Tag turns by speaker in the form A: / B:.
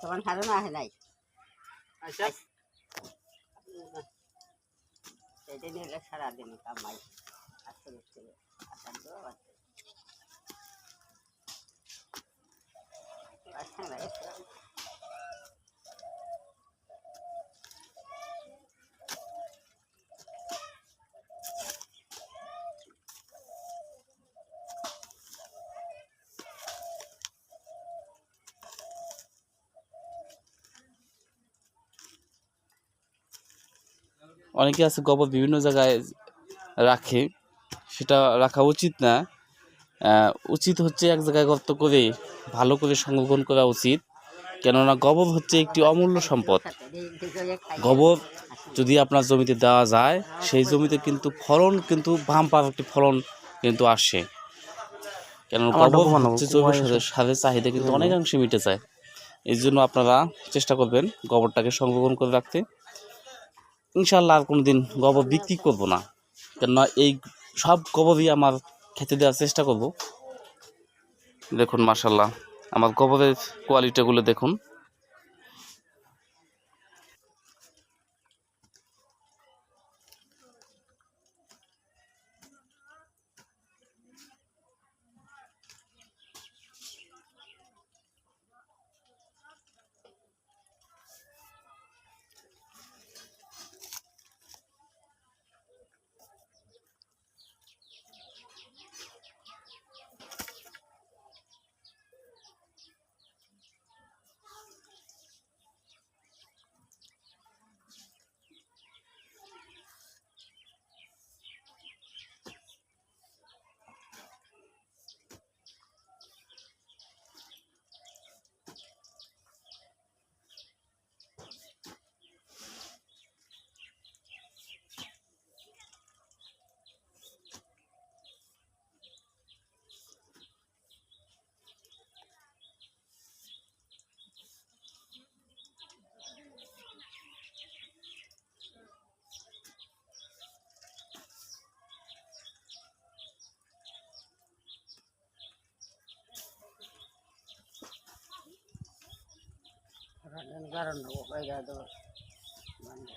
A: তোমার না আছে নাই।
B: আচ্ছা।
A: সেটা নিয়ে সারাদিন কামাই। আসলে ছেলে আসার তো আছে আচ্ছা না
C: অনেকে আছে গোবর বিভিন্ন জায়গায় রাখে সেটা রাখা উচিত না। উচিত হচ্ছে এক জায়গায় গর্ত করে ভালো করে সংরক্ষণ করা উচিত। কেননা গোবর হচ্ছে একটি অমূল্য সম্পদ। গোবর যদি আপনার জমিতে দেওয়া যায় সেই জমিতে কিন্তু ফলন কিন্তু বাম্পার একটি ফলন কিন্তু আসে। কেন গোবর হচ্ছে জৈব সারের চাহিদা কিন্তু অনেকাংশে মিটে যায়। এই জন্য আপনারা চেষ্টা করবেন গোবরটাকে সংরক্ষণ করে রাখতে। ইনশাল্লাহ আর কোনো দিন গোবর বিক্রি করব না। কেননা এই সব গোবরই আমার খেতে দেওয়ার চেষ্টা করব। দেখুন মার্শাল্লাহ আমার গোবরের কোয়ালিটিগুলো দেখুন।
A: ಅದನ್ನು ಕಾರಣ ಹೋಗಿ ಅದು ಬಂದ